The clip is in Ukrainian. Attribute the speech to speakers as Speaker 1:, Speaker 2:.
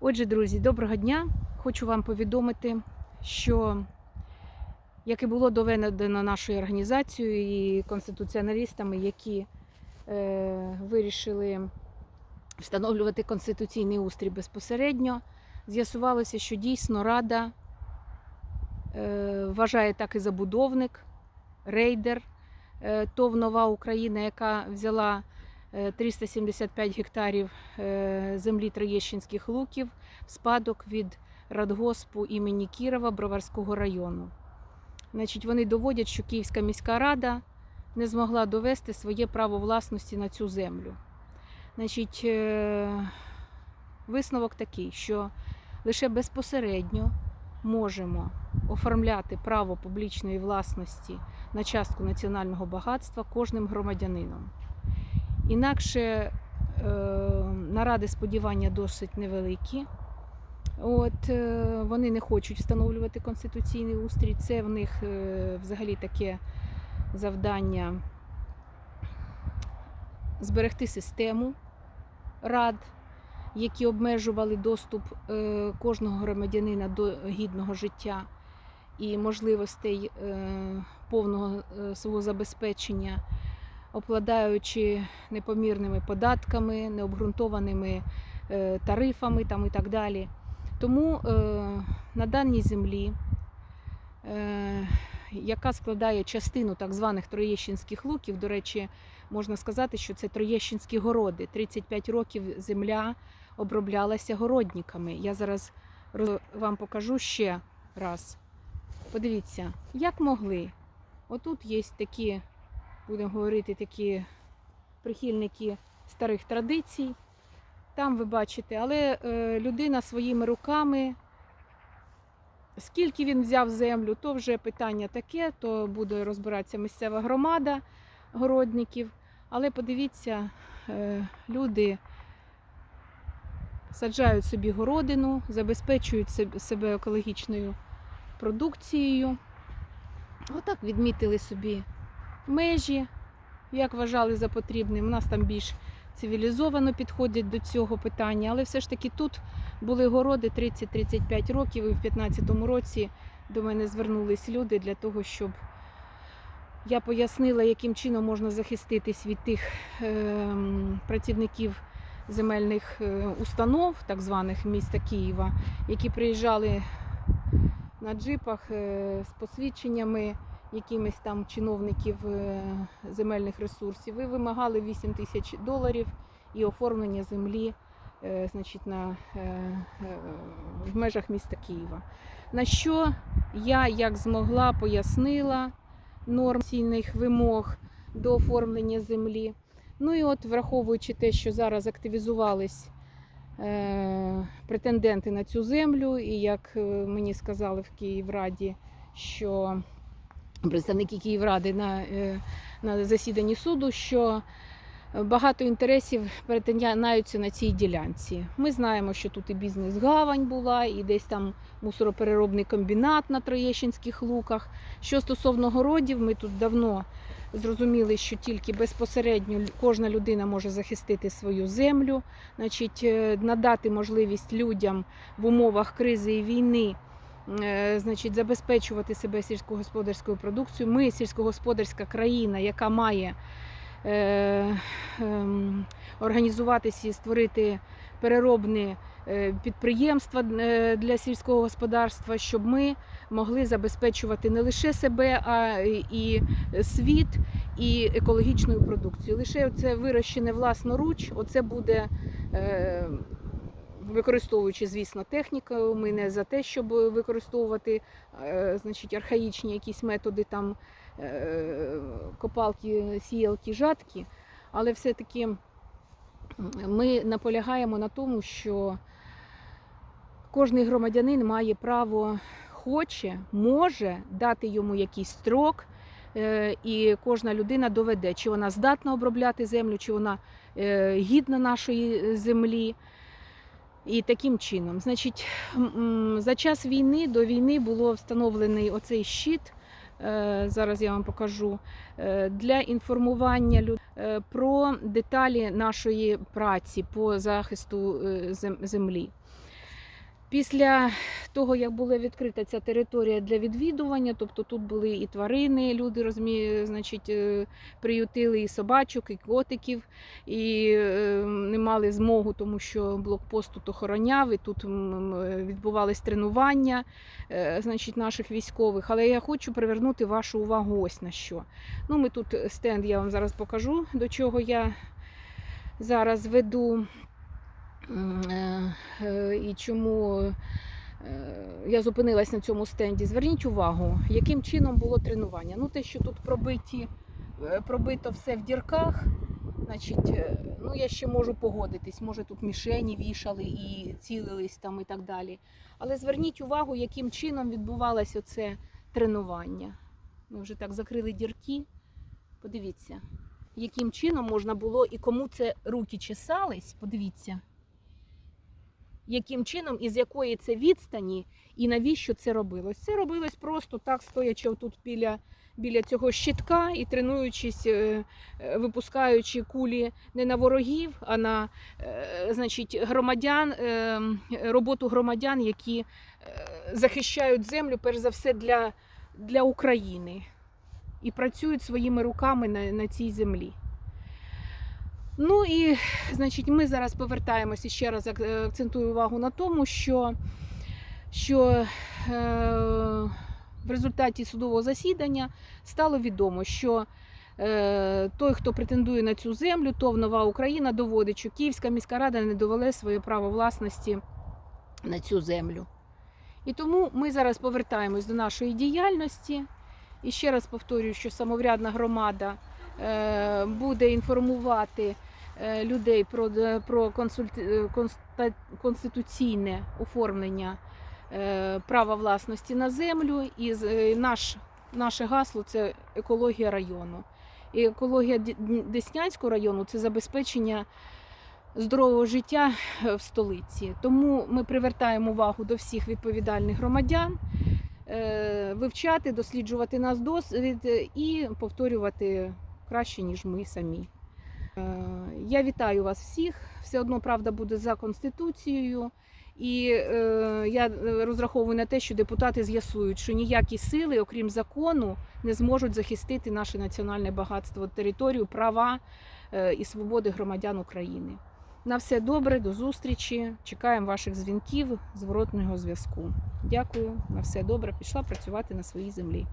Speaker 1: Отже, друзі, доброго дня. Хочу вам повідомити, що як і було доведено нашою організацією і конституціоналістами, які е, вирішили встановлювати конституційний устрій безпосередньо, з'ясувалося, що дійсно Рада е, вважає так і забудовник, рейдер, е, ТОВ Нова Україна, яка взяла 375 гектарів е, землі Троєщинських луків спадок від радгоспу імені Кірова Броварського району. Значить, вони доводять, що Київська міська рада не змогла довести своє право власності на цю землю. Значить, е, висновок такий, що лише безпосередньо можемо оформляти право публічної власності на частку національного багатства кожним громадянином. Інакше е, наради сподівання досить невеликі. От е, вони не хочуть встановлювати конституційний устрій. Це в них е, взагалі таке завдання зберегти систему рад, які обмежували доступ кожного громадянина до гідного життя і можливостей повного свого забезпечення, обкладаючи непомірними податками, необґрунтованими е, тарифами там і так далі. Тому е, на даній землі, е, яка складає частину так званих Троєщинських луків, до речі, можна сказати, що це Троєщинські городи. 35 років земля оброблялася городниками. Я зараз вам покажу ще раз. Подивіться, як могли. Отут є такі, будемо говорити, такі прихильники старих традицій. Там ви бачите, але е, людина своїми руками. Скільки він взяв землю, то вже питання таке, то буде розбиратися місцева громада городників. Але подивіться, е, люди саджають собі городину, забезпечують себе екологічною продукцією. Отак відмітили собі межі, як вважали за потрібним. У нас там більш цивілізовано підходять до цього питання, але все ж таки тут були городи 30-35 років, і в 2015 році до мене звернулись люди для того, щоб я пояснила, яким чином можна захиститись від тих ем, працівників земельних е, установ, так званих міста Києва, які приїжджали на джипах е, з посвідченнями якимись там чиновників е, земельних ресурсів і вимагали 8 тисяч доларів і оформлення землі е, значить, на, е, в межах міста Києва. На що я як змогла пояснила норм цінних вимог до оформлення землі. Ну і от, враховуючи те, що зараз активізувались претенденти на цю землю, і як мені сказали в Київраді, що представники Київради на, е, на засіданні суду, що багато інтересів перетинаються на цій ділянці. Ми знаємо, що тут і бізнес-гавань була, і десь там мусоропереробний комбінат на Троєщинських луках. Що стосовно городів, ми тут давно зрозуміли, що тільки безпосередньо кожна людина може захистити свою землю, значить, е, надати можливість людям в умовах кризи і війни. Е, Значить, забезпечувати себе сільськогосподарською продукцією. Ми сільськогосподарська країна, яка має е, ем, організуватися і створити переробні е, підприємства для сільського господарства, щоб ми могли забезпечувати не лише себе, а і світ, і екологічною продукцією. Лише це вирощене власноруч, оце буде. Використовуючи, звісно, техніку, ми не за те, щоб використовувати е, значить, архаїчні якісь методи там е, копалки, сіялки, жатки, але все-таки ми наполягаємо на тому, що кожний громадянин має право, хоче, може дати йому якийсь строк, е, і кожна людина доведе, чи вона здатна обробляти землю, чи вона гідна нашої землі. І таким чином, значить, за час війни до війни було встановлений оцей щит. е, Зараз я вам покажу е, для інформування людей про деталі нашої праці по захисту е, землі. Після того, як була відкрита ця територія для відвідування, тобто тут були і тварини, люди розмі... значить, е, приютили і собачок, і котиків, і е, не мали змогу, тому що блокпост тут охороняв, і тут м, відбувались тренування е, значить, наших військових. Але я хочу привернути вашу увагу ось на що. Ну, ми тут стенд, я вам зараз покажу, до чого я зараз веду. Е, е, І чому е, я зупинилась на цьому стенді. Зверніть увагу, яким чином було тренування. Ну, те, що тут пробиті, пробито все в дірках, значить, ну я ще можу погодитись. Може тут мішені вішали і цілились там і так далі. Але зверніть увагу, яким чином відбувалося це тренування. Ми вже так закрили дірки. Подивіться, яким чином можна було і кому це руки чесались, подивіться яким чином і з якої це відстані, і навіщо це робилось. Це робилось просто так, стоячи тут біля, біля цього щитка і тренуючись, е, е, випускаючи кулі не на ворогів, а на е, значить, громадян, роботу громадян, які захищають землю, перш за все, для, для України і працюють своїми руками на, на цій землі. Ну і значить, ми зараз повертаємося ще раз е, акцентую увагу на тому, що, що е, в результаті судового засідання стало відомо, що е, той, хто претендує на цю землю, ТОВ Нова Україна доводить, що Київська міська рада не довела своє право власності на цю землю. І тому ми зараз повертаємось до нашої діяльності. І ще раз повторюю, що самоврядна громада е, буде інформувати людей про, про консульт, е, конституційне оформлення е, права власності на землю. І е, наш, наше гасло це екологія району. І екологія Деснянського району це забезпечення здорового життя е, в столиці. Тому ми привертаємо увагу до всіх відповідальних громадян. е, Вивчати, досліджувати наш досвід е, і повторювати краще, ніж ми самі. Е, Я вітаю вас всіх. Все одно правда буде за конституцією. І е, я е, розраховую на те, що депутати з'ясують, що ніякі сили, окрім закону, не зможуть захистити наше національне багатство, територію, права е, і свободи громадян України. На все добре, до зустрічі. Чекаємо ваших дзвінків, зворотного зв'язку. Дякую, на все добре. Пішла працювати на своїй землі.